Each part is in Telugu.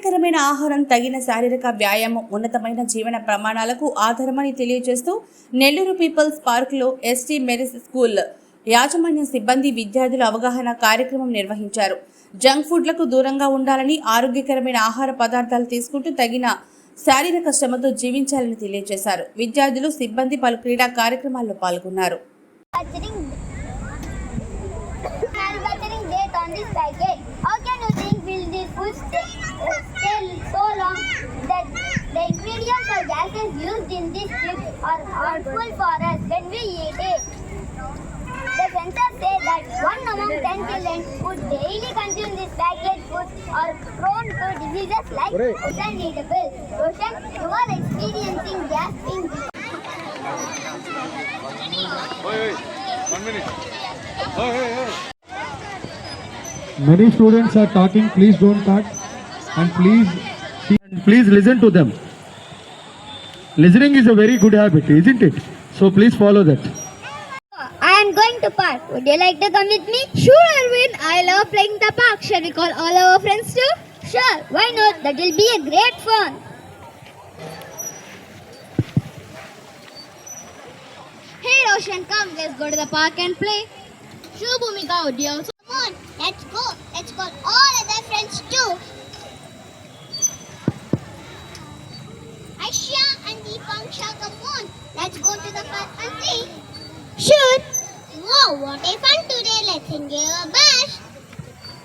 ఆరోగ్యకరమైన ఆహారం తగిన శారీరక వ్యాయామం ఉన్నతమైన జీవన ప్రమాణాలకు ఆధారమని తెలియజేస్తూ నెల్లూరు పీపుల్స్ పార్క్లో ఎస్టీ మెరిస్ స్కూల్ యాజమాన్య సిబ్బంది విద్యార్థుల అవగాహన కార్యక్రమం నిర్వహించారు జంక్ ఫుడ్లకు దూరంగా ఉండాలని ఆరోగ్యకరమైన ఆహార పదార్థాలు తీసుకుంటూ తగిన శారీరక శ్రమతో జీవించాలని తెలియజేశారు విద్యార్థులు సిబ్బంది పలు క్రీడా కార్యక్రమాల్లో పాల్గొన్నారు building this stay, uh, so long that the ingredients or gases used in this trip are harmful for us when we eat it. The sensors say that one among ten children who daily consume this packaged food are prone to diseases like and eatable. Roshan, you are experiencing gasping. Wait, wait, one minute. Hey, hey, hey. Many students are talking, please don't talk, and please and please listen to them. Listening is a very good habit, isn't it? So please follow that. I am going to park. Would you like to come with me? Sure, Arvind. I love playing the park. Shall we call all our friends too? Sure, why not? That will be a great fun. Hey Roshan, come, let's go to the park and play. Sure, Bhumika, would you also what a fun today. Let's enjoy our bash.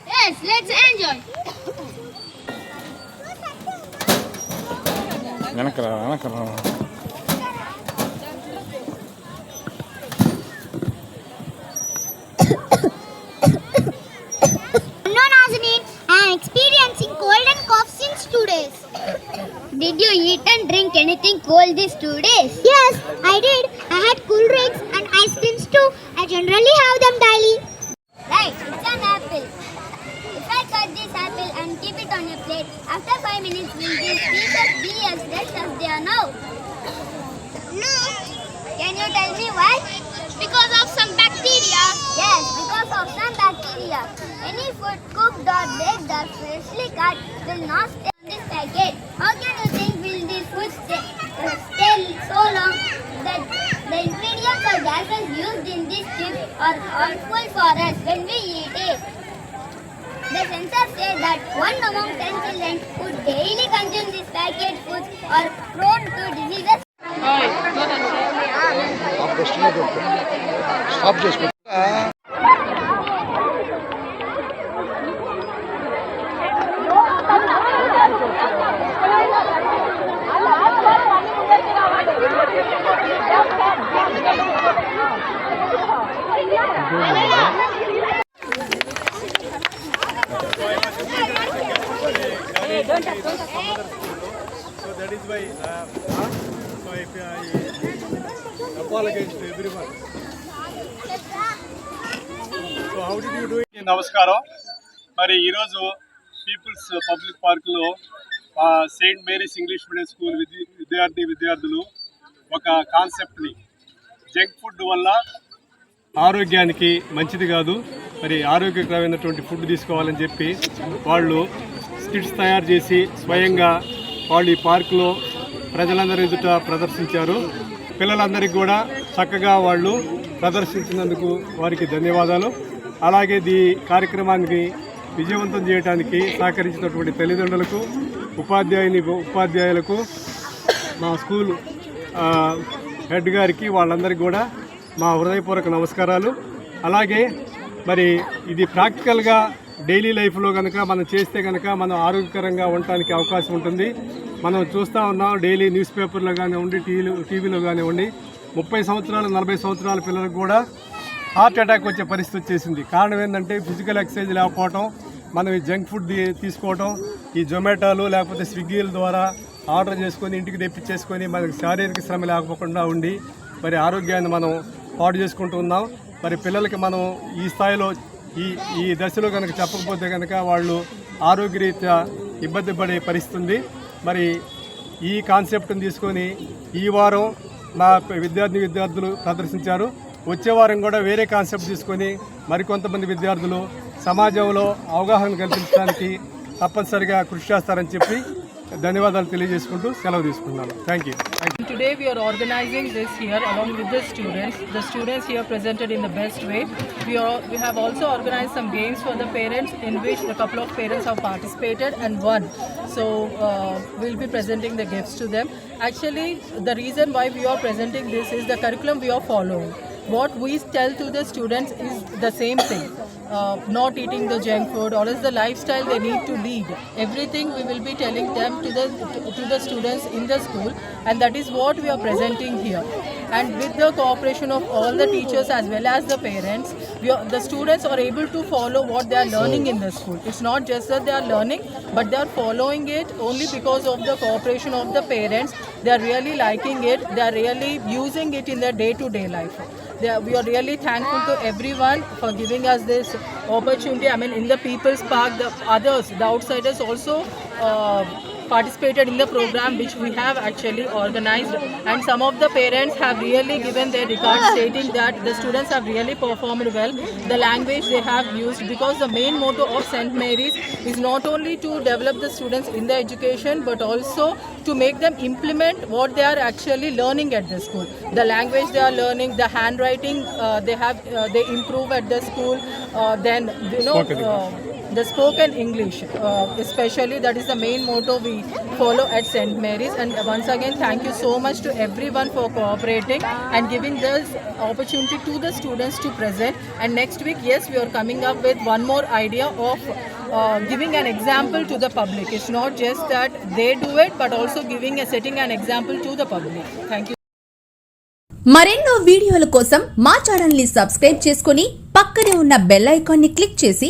Yes, let's enjoy. எனக்குறா எனக்குறா No, Nazanin, I am experiencing cold and cough since two days. Did you eat and drink anything cold these two days? Yes, I did. I had cool drinks and ice creams too. I generally love. Any food cooked or baked or freshly cut will not stay on this packet. How can you think will this food stay, uh, stay so long that the ingredients or gases used in this chip are harmful for us when we eat it? The sensors say that one among 10 children who daily consume this packet food are prone to diseases. Hi, Stop just. So that is why, uh, so if నమస్కారం మరి ఈరోజు పీపుల్స్ పబ్లిక్ పార్క్లో saint Mary's English medium school విద్యార్థి విద్యార్థులు ఒక కాన్సెప్ట్ని జంక్ ఫుడ్ వల్ల ఆరోగ్యానికి మంచిది కాదు మరి ఆరోగ్యకరమైనటువంటి ఫుడ్ తీసుకోవాలని చెప్పి వాళ్ళు స్కిట్స్ తయారు చేసి స్వయంగా వాళ్ళు ఈ పార్కులో ప్రజలందరి ఎదుట ప్రదర్శించారు పిల్లలందరికీ కూడా చక్కగా వాళ్ళు ప్రదర్శించినందుకు వారికి ధన్యవాదాలు అలాగే ఈ కార్యక్రమానికి విజయవంతం చేయడానికి సహకరించినటువంటి తల్లిదండ్రులకు ఉపాధ్యాయుని ఉపాధ్యాయులకు మా స్కూల్ హెడ్ గారికి వాళ్ళందరికీ కూడా మా హృదయపూర్వక నమస్కారాలు అలాగే మరి ఇది ప్రాక్టికల్గా డైలీ లైఫ్లో కనుక మనం చేస్తే కనుక మనం ఆరోగ్యకరంగా ఉండటానికి అవకాశం ఉంటుంది మనం చూస్తూ ఉన్నాం డైలీ న్యూస్ పేపర్లో కానివ్వండి టీవీలో టీవీలో కానివ్వండి ముప్పై సంవత్సరాలు నలభై సంవత్సరాల పిల్లలకు కూడా హార్ట్ అటాక్ వచ్చే పరిస్థితి వచ్చేసింది కారణం ఏంటంటే ఫిజికల్ ఎక్సర్సైజ్ లేకపోవటం మనం ఈ జంక్ ఫుడ్ తీసుకోవటం ఈ జొమాటోలు లేకపోతే స్విగ్గీల ద్వారా ఆర్డర్ చేసుకొని ఇంటికి తెప్పించేసుకొని మనకు శారీరక శ్రమ లేకపోకుండా ఉండి మరి ఆరోగ్యాన్ని మనం చేసుకుంటూ చేసుకుంటున్నాం మరి పిల్లలకి మనం ఈ స్థాయిలో ఈ ఈ దశలో కనుక చెప్పకపోతే కనుక వాళ్ళు ఆరోగ్యరీత్యా ఇబ్బంది పడే పరిస్థితుంది మరి ఈ కాన్సెప్ట్ని తీసుకొని ఈ వారం మా విద్యార్థి విద్యార్థులు ప్రదర్శించారు వచ్చే వారం కూడా వేరే కాన్సెప్ట్ తీసుకొని మరికొంతమంది విద్యార్థులు సమాజంలో అవగాహన కల్పించడానికి తప్పనిసరిగా కృషి చేస్తారని చెప్పి ధన్యవాదాలు తెలియజేసుకుంటూ సెలవు తీసుకుంటున్నాను thank you Today we are organizing this here along with the students. The students here presented in the best way. We, are, we have also organized some games for the parents in which a couple of parents have participated and won. So uh, we'll be presenting the gifts to them. Actually, the reason why we are presenting this is the curriculum we are following. What we tell to the students is the same thing. uh, not eating the junk food or is the lifestyle they need to lead. Everything we will be telling them to the to, to the students in the school, and that is what we are presenting here. And with the cooperation of all the teachers as well as the parents, are, the students are able to follow what they are learning in the school. It's not just that they are learning, but they are following it only because of the cooperation of the parents. They are really liking it. They are really using it in their day to -day life we are really thankful to everyone for giving us this opportunity. I mean, in the People's Park, the others, the outsiders also. Uh, participated in the program which we have actually organized and some of the parents have really given their regards ah. stating that the students have really performed well the language they have used because the main motto of St. Mary's is not only to develop the students in their education but also to make them implement what they are actually learning at the school the language they are learning the handwriting uh, they have uh, they improve at the school uh, then you know uh, the spoken English, uh, especially that is the main motto we follow at St. Mary's. And once again, thank you so much to everyone for cooperating and giving this opportunity to the students to present. And next week, yes, we are coming up with one more idea of uh, giving an example to the public. It's not just that they do it, but also giving a setting an example to the public. Thank you. మరెన్నో వీడియోల కోసం మా ని సబ్స్క్రైబ్ చేసుకుని పక్కనే ఉన్న బెల్ ని క్లిక్ చేసి